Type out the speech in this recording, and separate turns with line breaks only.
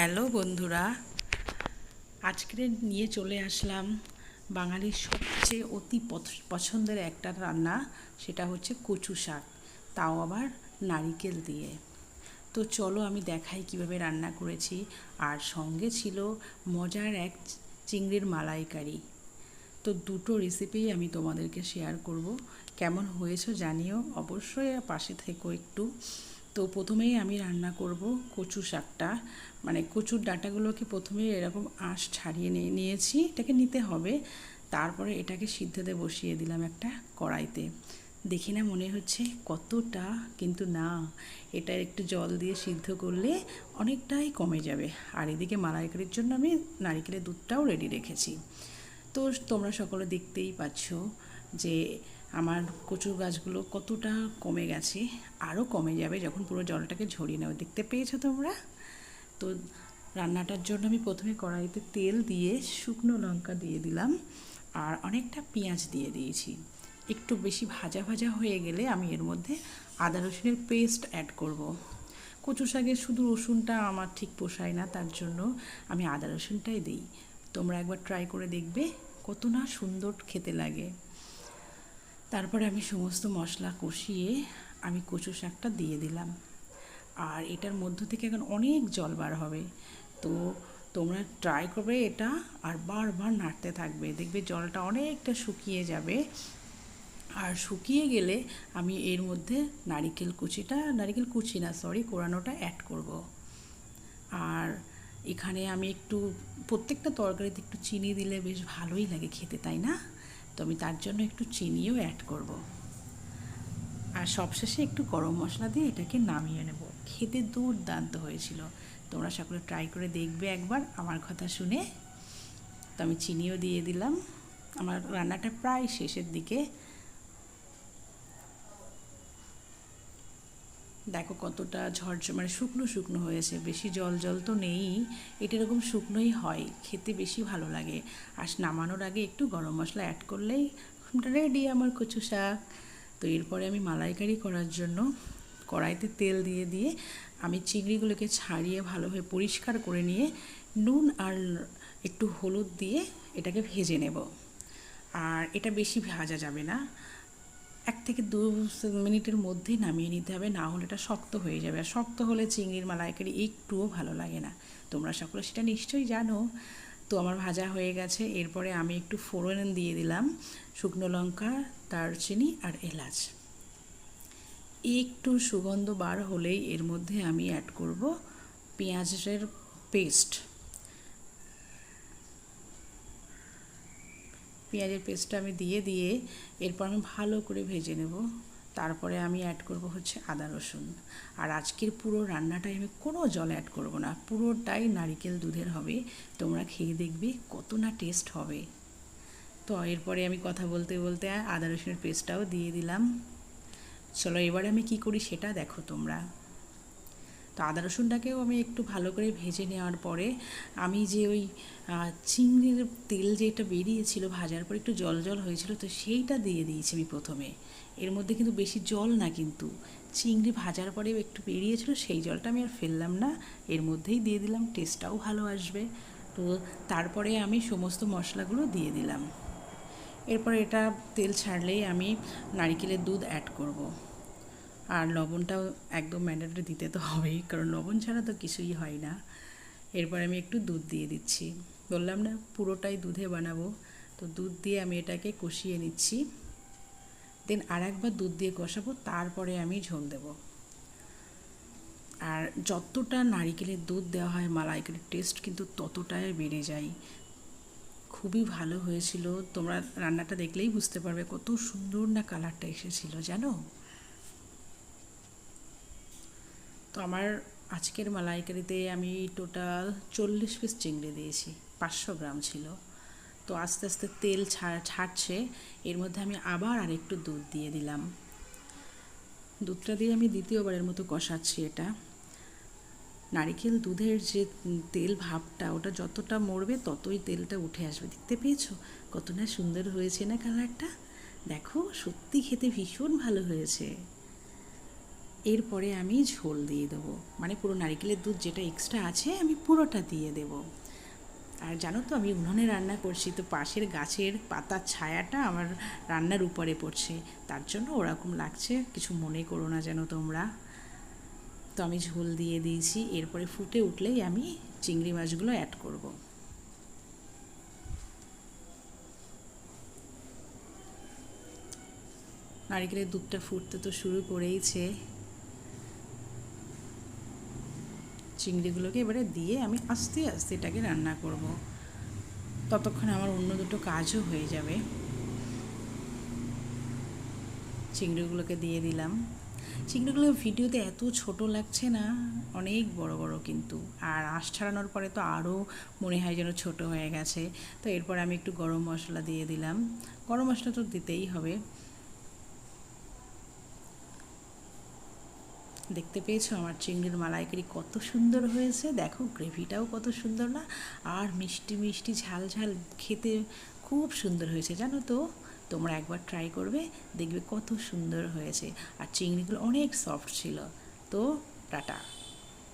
Hello বন্ধুরা, আজকে নিয়ে চলে আসলাম বাঙালির সবচেয়ে অতি পছন্দের একটা রান্না, সেটা হচ্ছে কচু শাক, তাও আবার নারিকেল দিয়ে। তো চলো আমি দেখাই কীভাবে রান্না করেছি, আর সঙ্গে ছিল মজার এক চিংড়ির মালাইকারি। তো দুটো রেসিপি আমি তোমাদেরকে শেয়ার করব, কেমন হয়েছে জানিও, অবশ্যই পাশে থেকো একটু। তো প্রথমেই আমি রান্না করব কচু শাকটা। মানে কচুর ডাঁটাগুলোকে প্রথমে এরকম আঁশ ছাড়িয়ে নিয়ে নিয়েছি, এটাকে নিতে হবে। তারপরে এটাকে সিদ্ধতে বসিয়ে দিলাম একটা কড়াইতে। দেখি না মনে হচ্ছে কতটা, কিন্তু না, এটা একটু জল দিয়ে সিদ্ধ করলে অনেকটাই কমে যাবে। আর এদিকে মালাইকারির জন্য আমি নারিকেলের দুধটাও রেডি রেখেছি। তো তোমরা সকলে দেখতেই পাচ্ছ যে আমার কচুর গাছগুলো কতটা কমে গেছে, আরও কমে যাবে যখন পুরো জলটাকে ঝরিয়ে নেবে। দেখতে পেয়েছ তোমরা? তো রান্নাটার জন্য আমি প্রথমে কড়াইতে তেল দিয়ে শুকনো লঙ্কা দিয়ে দিলাম আর অনেকটা পেঁয়াজ দিয়ে দিয়েছি। একটু বেশি ভাজা ভাজা হয়ে গেলে আমি এর মধ্যে আদা রসুনের পেস্ট অ্যাড করব। কচু শাকের শুধু রসুনটা আমার ঠিক পোষায় না, তার জন্য আমি আদা রসুনটাই দিই। তোমরা একবার ট্রাই করে দেখবে কত না সুন্দর খেতে লাগে। তারপরে আমি সমস্ত মশলা কষিয়ে আমি কচু শাকটা দিয়ে দিলাম। আর এটার মধ্য থেকে এখন অনেক জল বার হবে। তো তোমরা ট্রাই করবে এটা আর বারবার নাড়তে থাকবে। দেখবে জলটা অনেকটা শুকিয়ে যাবে। আর শুকিয়ে গেলে আমি এর মধ্যে নারিকেল কুচিটা, নারিকেল কুচি না সরি কোরানোটা অ্যাড করব। আর এখানে আমি একটু, প্রত্যেকটা তরকারিতে একটু চিনি দিলে বেশ ভালোই লাগে খেতে, তাই না? তো আমি তার জন্য একটু চিনিও অ্যাড করব। আর সবশেষে একটু গরম মশলা দিয়ে এটাকে নামিয়ে নেব। খেতে দুর্দান্ত হয়েছিল। তোমরা সকলে ট্রাই করে দেখবে একবার আমার কথা শুনে। তো আমি চিনিও দিয়ে দিলাম। আমার রান্নাটা প্রায় শেষের দিকে। দেখো কতটা ঝরঝর মানে শুকনো শুকনো হয়েছে, বেশি জল জল তো নেই, এটা এরকম শুকনোই হয়, খেতে বেশি ভালো লাগে। আর নামানোর আগে একটু গরম মশলা অ্যাড করলেই রেডি আমার কচু শাক। তো এরপরে আমি মালাইকারি করার জন্য কড়াইতে তেল দিয়ে দিয়ে আমি চিংড়িগুলোকে ছাড়িয়ে ভালোভাবে পরিষ্কার করে নিয়ে নুন আর একটু হলুদ দিয়ে এটাকে ভেজে নেব। আর এটা বেশি ভাজা যাবে না। এক থেকে দু মিনিটের মধ্যেই নামিয়ে নিতে হবে, না হলে এটা শক্ত হয়ে যাবে। আর শক্ত হলে চিংড়ির মালাইকারি একটুও ভালো লাগে না। তোমরা সকলে সেটা নিশ্চয়ই জানো। তো আমার ভাজা হয়ে গেছে। এরপরে আমি একটু ফোড়ন দিয়ে দিলাম। শুকনো লঙ্কা, দারচিনি আর এলাচ। একটু সুগন্ধ বার হলেই এর মধ্যে আমি অ্যাড করব পেঁয়াজের পেস্ট পেঁয়াজের পেস্টটা আমি দিয়ে দিয়ে এরপর আমি ভালো করে ভেজে নেব। তারপরে আমি অ্যাড করব হচ্ছে আদা, রসুন। আর আজকের পুরো রান্নাটাই আমি কোনো জল অ্যাড করব না, পুরোটাই নারিকেল দুধের হবে। তোমরা খেয়ে দেখবে কত না টেস্ট হবে। তো এরপরে আমি কথা বলতে বলতে আদা, রসুনের পেস্টটাও দিয়ে দিলাম। চলো এবারে আমি কি করি সেটা দেখো তোমরা। তো আদা রসুনটাকেও আমি একটু ভালো করে ভেজে নেওয়ার পরে আমি যে ওই চিংড়ির তেল যেটা বেরিয়েছিল ভাজার পর একটু জল জল হয়েছিল তো সেইটা দিয়ে দিয়েছি আমি প্রথমে। এর মধ্যে কিন্তু বেশি জল না কিন্তু। চিংড়ি ভাজার পরেও একটু বেরিয়েছিল সেই জলটা আমি আর ফেললাম না। এর মধ্যেই দিয়ে দিলাম টেস্টটাও ভালো আসবে। তো তারপরে আমি সমস্ত মশলাগুলো দিয়ে দিলাম। এরপর এটা তেল ছাড়লেই আমি নারিকেলের দুধ অ্যাড করব। আর লবণটাও একদম ম্যান্ডেটরি দিতে তো হবেই, কারণ লবণ ছাড়া তো কিছুই হয় না। এরপর আমি একটু দুধ দিয়ে দিচ্ছি। বললাম না, পুরোটাই দুধে বানাবো। তো দুধ দিয়ে আমি এটাকে কষিয়ে নিচ্ছি। দেন আর একবার দুধ দিয়ে কষাবো, তারপরে আমি ঝোল দেব। আর যতটা নারিকেলের দুধ দেওয়া হয়, মালাইকারির টেস্ট কিন্তু ততটাই বেড়ে যায়। খুবই ভালো হয়েছিল। তোমরা রান্নাটা দেখলেই বুঝতে পারবে কত সুন্দর না কালারটা এসেছিল, জানো? তো আমার আজকের মালাইকারিতে আমি টোটাল চল্লিশ পিস চিংড়ি দিয়েছি, পাঁচশো গ্রাম ছিল। তো আস্তে আস্তে তেল ছাড়ছে। এর মধ্যে আমি আবার আরেকটু দুধ দিয়ে দিলাম। দুধটা দিয়ে আমি দ্বিতীয়বারের মতো কষাচ্ছি এটা। নারিকেল দুধের যে তেল ভাবটা, ওটা যতটা মরবে ততই তেলটা উঠে আসবে। দেখতে পেয়েছ? কত না সুন্দর হয়েছে না কালারটা? দেখো, সত্যি খেতে ভীষণ ভালো হয়েছে। এরপরে আমি ঝোল দিয়ে দেবো। মানে পুরো নারিকেলের দুধ যেটা এক্সট্রা আছে, আমি পুরোটা দিয়ে দেবো। আর জানো তো, আমি উনুনে রান্না করছি, তো পাশের গাছের পাতার ছায়াটা আমার রান্নার উপরে পড়ছে। তার জন্য ওরকম লাগছে, কিছু মনে করো না যেন তোমরা। তো আমি ঝোল দিয়ে দিয়েছি, এরপরে ফুটে উঠলেই আমি চিংড়ি মাছগুলো অ্যাড করব। নারিকেলের দুধটা ফুটতে তো শুরু করেইছে। চিংড়িগুলোকে এবারে দিয়ে আমি আস্তে আস্তে এটাকে রান্না করব। ততক্ষণে আমার অন্য দুটো কাজও হয়ে যাবে। চিংড়িগুলোকে দিয়ে দিলাম। চিংড়িগুলো ভিডিওতে এত ছোট লাগছে না, অনেক বড় বড় কিন্তু। আর আঁশ ছাড়ানোর পরে তো আরও মনে হয় যেন ছোট হয়ে গেছে। তো এরপর আমি একটু গরম মশলা দিয়ে দিলাম। গরম মশলা তো দিতেই হবে। দেখতে পেয়েছ আমার চিংড়ির মালাইকারি কত সুন্দর হয়েছে? দেখো, গ্রেভিটাও কত সুন্দর না? আর মিষ্টি মিষ্টি ঝাল ঝাল খেতে খুব সুন্দর হয়েছে, জানো তো? তোমরা একবার ট্রাই করবে, দেখবে কত সুন্দর হয়েছে। আর চিংড়িগুলো অনেক সফট ছিল। তো, টাটা।